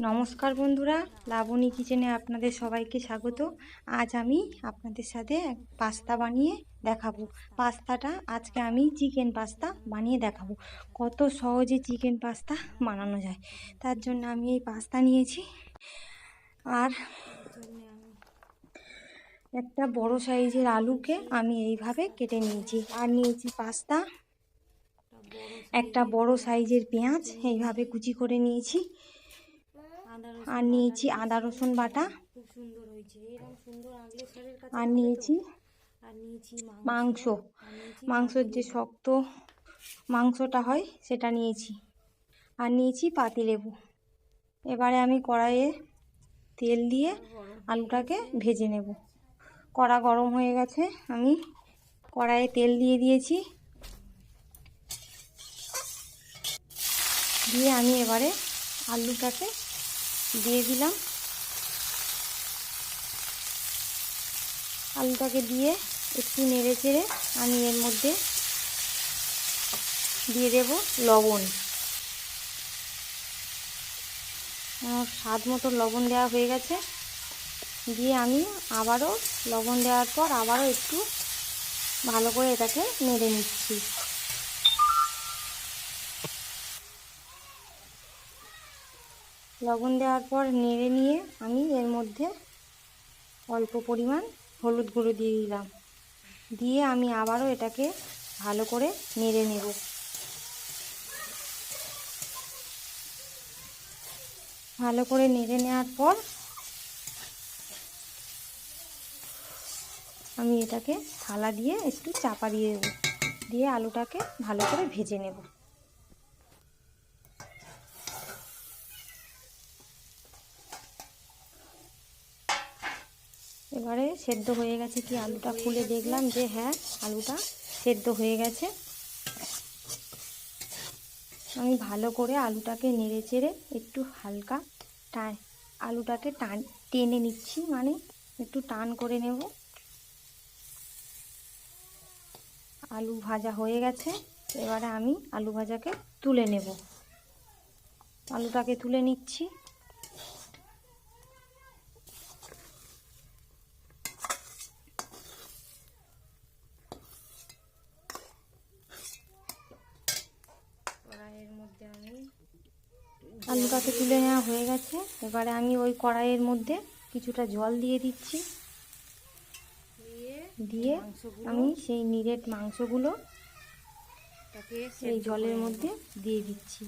নমস্কার বন্ধুরা, লাবণী কিচেনে আপনাদের সবাইকে স্বাগত। আজ আমি আপনাদের সাথে পাস্তা বানিয়ে দেখাবো। পাস্তাটা আজকে আমি চিকেন পাস্তা বানিয়ে দেখাবো। কত সহজে চিকেন পাস্তা বানানো যায়। তার জন্য আমি এই পাস্তা নিয়েছি। আর একটা বড় সাইজের আলুকে আমি এইভাবে কেটে নিয়েছি। আর নিয়েছি পাস্তা, একটা বড় সাইজের পেঁয়াজ, এইভাবে কুচি করে নিয়েছি। আর নিয়েছি আদা রসুন বাটা। খুব সুন্দর হয়েছে। এরকম সুন্দর আগলে স্যারের কাছে আর নিয়েছি আর নিয়েছি মাংস। মাংসের যে শক্ত মাংসটা হয় সেটা নিয়েছি। আর নিয়েছি পাতিলেবু। এবারে আমি কড়াইয়ে তেল দিয়ে আলুটাকে ভেজে নেব। কড়া গরম হয়ে গেছে আমি কড়াইয়ে তেল দিয়ে দিয়েছি। দিয়ে আমি এবারে আলুটাকে দিয়ে দিলাম। আলুটাকে দিয়ে একটু নেড়ে চেড়ে আমি এর মধ্যে দিয়ে দেব লবণ। আমার স্বাদ মতো লবণ দেওয়া হয়ে গেছে। দিয়ে আমি আবারও লবণ দেওয়ার পর আবারও একটু ভালো করে এটাকে নেড়ে নিচ্ছি। লবণ দেওয়ার পর নেড়ে নিয়ে আমি এর মধ্যে অল্প পরিমাণ হলুদ গুঁড়ো দিয়ে দিলাম। দিয়ে আমি আবারও এটাকে ভালো করে নেড়ে নেব। ভালো করে নেড়ে নেওয়ার পর আমি এটাকে থালা দিয়ে একটু চাপা দিয়ে দেবো। দিয়ে আলুটাকে ভালো করে ভেজে নেব এবারে সেদ্ধ হয়ে গেছে কি আলুটা খুলে দেখলাম যে হ্যাঁ আলুটা সেদ্ধ হয়ে গেছে। আমি ভালো করে আলুটাকে নেড়ে চেড়ে একটু হালকা টান, আলুটাকে টান, টেনে নিচ্ছি মানে একটু টান করে নেব। আলু ভাজা হয়ে গেছে, এবারে আমি আলু ভাজাকে তুলে নেব। আলুটাকে তুলে নিচ্ছি কড়াইয়ের মধ্যে আমি আলুটাকে তুলে নেওয়া হয়ে গেছে। এবারে আমি ওই কড়াইয়ের মধ্যে কিছুটা জল দিয়ে দিচ্ছি। দিয়ে আমি সেই নিরেট মাংসগুলো এই জলের মধ্যে দিয়ে দিচ্ছি।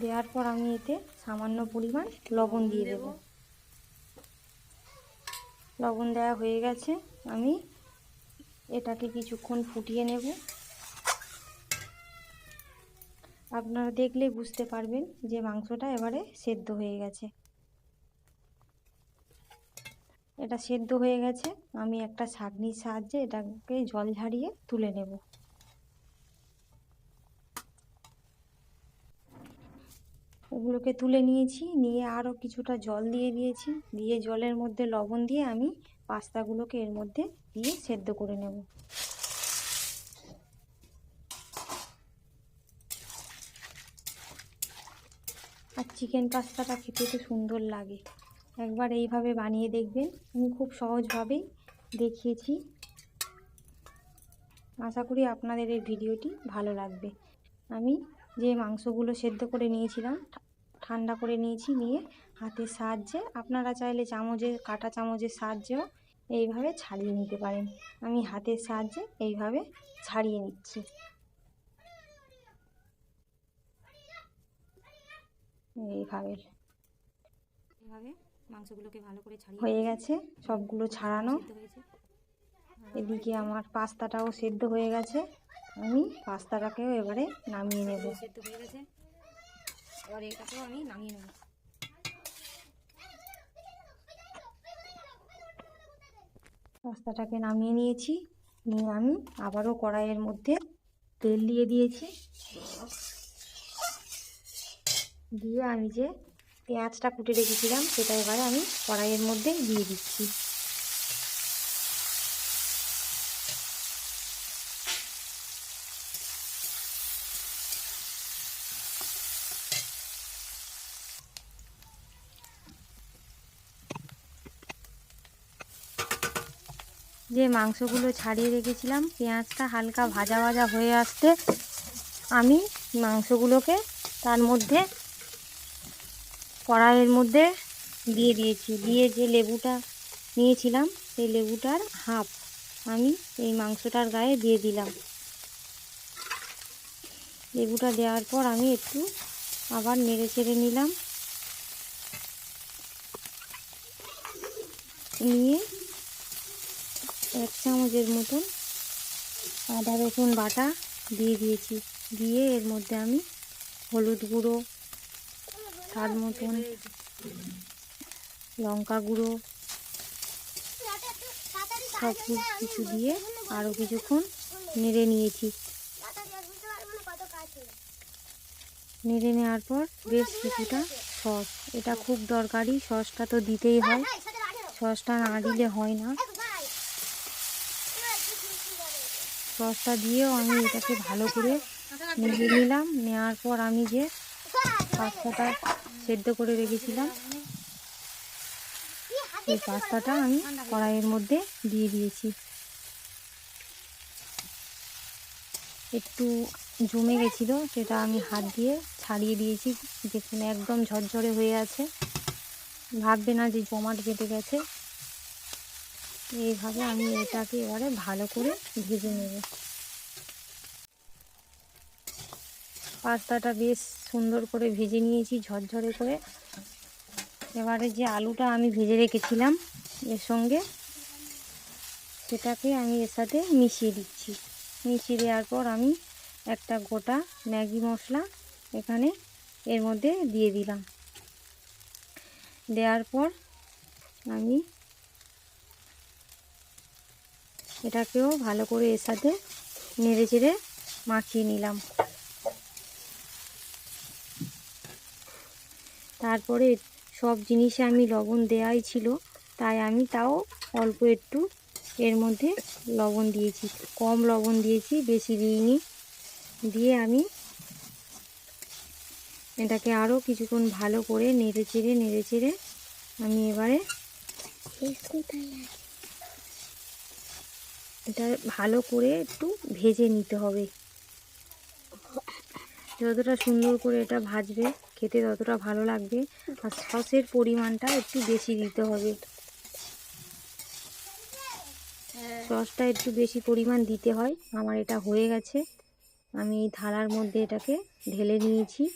দেওয়ার পর আমি এতে সামান্য পরিমাণ লবণ দিয়ে দেব। লবণ দেওয়া হয়ে গেছে। আমি এটাকে কিছুক্ষণ ফুটিয়ে নেব। আপনারা দেখলেই বুঝতে পারবেন যে মাংসটা এবারে সেদ্ধ হয়ে গেছে। এটা সেদ্ধ হয়ে গেছে। আমি একটা ছাঁকনির সাহায্যে এটাকে জল ঝারিয়ে তুলে নেব। ওগুলোকে তুলে নিয়েছি, নিয়ে আরও কিছুটা জল দিয়ে দিয়েছি। দিয়ে জলের মধ্যে লবণ দিয়ে আমি পাস্তাগুলোকে এর মধ্যে দিয়ে সেদ্ধ করে নেব। আর চিকেন পাস্তাটা খেতে তো সুন্দর লাগে। একবার এইভাবে বানিয়ে দেখবেন, আমি খুব সহজভাবেই দেখিয়েছি। আশা করি আপনাদের এই ভিডিওটি ভালো লাগবে। আমি যে মাংসগুলো সেদ্ধ করে নিয়েছিলাম ঠান্ডা করে নিয়েছি নিয়ে হাতের সাহায্যে, আপনারা চাইলে চামচের, কাঁটা চামচের সাহায্যেও এইভাবে ছাড়িয়ে নিতে পারেন। আমি হাতের সাহায্যে এইভাবে ছাড়িয়ে নিচ্ছি। এইভাবে। এভাবে মাংসগুলোকে ভালো করে ছাড়িয়ে হয়ে গেছে সবগুলো ছাড়ানো। এদিকে আমার পাস্তাটাও সেদ্ধ হয়ে গেছে। আমি পাস্তাটাকেও এবারে নামিয়ে নেব। সেদ্ধ হয়ে গেছে। এবার এটাকেও আমি নামিয়ে নেব। পাস্তাটাকে নামিয়ে নিয়েছি। নিয়ে আমি আবারও কড়াইয়ের মধ্যে তেল দিয়ে দিয়েছি। দিয়ে আমি যে পেঁয়াজটা কুটে রেখেছিলাম, সেটা এবারে আমি কড়াইয়ের মধ্যে দিয়ে দিচ্ছি। যে মাংসগুলো ছাড়িয়ে রেখেছিলাম, পেঁয়াজটা হালকা ভাজা ভাজা হয়ে আসতে আমি মাংসগুলোকে তার মধ্যে কড়াইয়ের মধ্যে দিয়ে দিয়েছি। দিয়ে যে লেবুটা নিয়েছিলাম, সেই লেবুটার হাফ আমি এই মাংসটার গায়ে দিয়ে দিলাম। লেবুটা দেওয়ার পর আমি একটু আবার নেড়ে চেড়ে নিলাম। নিয়ে এক চামচের মতন আদা রসুন বাটা দিয়ে দিয়েছি। দিয়ে এর মধ্যে আমি হলুদ গুঁড়ো স্বাদ মতন। লঙ্কা গুঁড়ো। সব কিছু দিয়ে আরও কিছুক্ষণ নেড়ে নিয়েছি। নেড়ে নেওয়ার পর বেশ কিছুটা সস। এটা খুব দরকারি, সসটা তো দিতেই হয়। সসটা না দিলে হয় না। সসটা দিয়েও আমি এটাকে ভালো করে নেড়ে নিলাম। নেওয়ার পর আমি যে পাস্তাটা সেদ্ধ করে রেখেছিলাম। এই পাস্তাটা আমি কড়াইয়ের মধ্যে দিয়ে দিয়েছি। একটু জমে গেছিল, সেটা আমি হাত দিয়ে ছাড়িয়ে দিয়েছি। দেখুন, একদম ঝরঝরে হয়ে আছে। ভাববে না যে জমাট বেঁধে গেছে। এইভাবে আমি এটাকে এবারে ভালো করে ভেজে নেব। পাস্তাটা বেশ সুন্দর করে ভেজে নিয়েছি, ঝরঝরে করে। এবারে যে আলুটা আমি ভেজে রেখেছিলাম এর সঙ্গে, সেটাকে আমি এর সাথে মিশিয়ে দিচ্ছি। মিশিয়ে দেওয়ার পর আমি একটা গোটা ম্যাগি মশলা এখানে এর মধ্যে দিয়ে দিলাম। দেওয়ার পর আমি এটাকেও ভালো করে এর সাথে নেড়ে চেড়ে মাখিয়ে নিলাম। তারপরে সব জিনিসে আমি লবণ দেওয়াই ছিল, তাই আমি তাও অল্প একটু এর মধ্যে লবণ দিয়েছি। কম লবণ দিয়েছি, বেশি দিইনি। দিয়ে আমি এটাকে আরও কিছুক্ষণ ভালো করে নেড়ে চেড়ে নেড়ে চেড়ে আমি এবারে এটা ভালো করে একটু ভেজে নিতে হবে। যতটা সুন্দর করে এটা ভাজবে, খেতে ততটা ভালো লাগবে আর সসের পরিমাণটা একটু বেশি দিতে হবে। সসটা একটু বেশি পরিমাণ দিতে হয়। আমার এটা হয়ে গেছে। আমি এই থালার মধ্যে এটাকে ঢেলে নিয়েছি।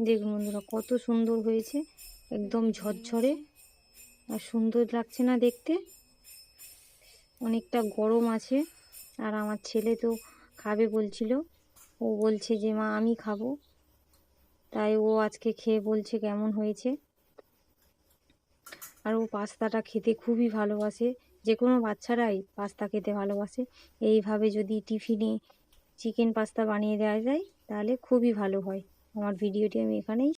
দেখুন বন্ধুরা, কত সুন্দর হয়েছে। একদম ঝরঝরে। আর সুন্দর লাগছে না দেখতে। অনেকটা গরম আছে। আর আমার ছেলে তো খাবে বলছিল। ও বলছে যে, মা, আমি খাব। তাই ও আজকে খেয়ে বলছে কেমন হয়েছে। আর ও পাস্তাটা খেতে খুবই ভালোবাসে। যে কোনো বাচ্চারাই পাস্তা খেতে ভালোবাসে। এইভাবে যদি টিফিনে চিকেন পাস্তা বানিয়ে দেওয়া যায়, তাহলে খুবই ভালো হয়। আমার ভিডিওটি আমি এখানেই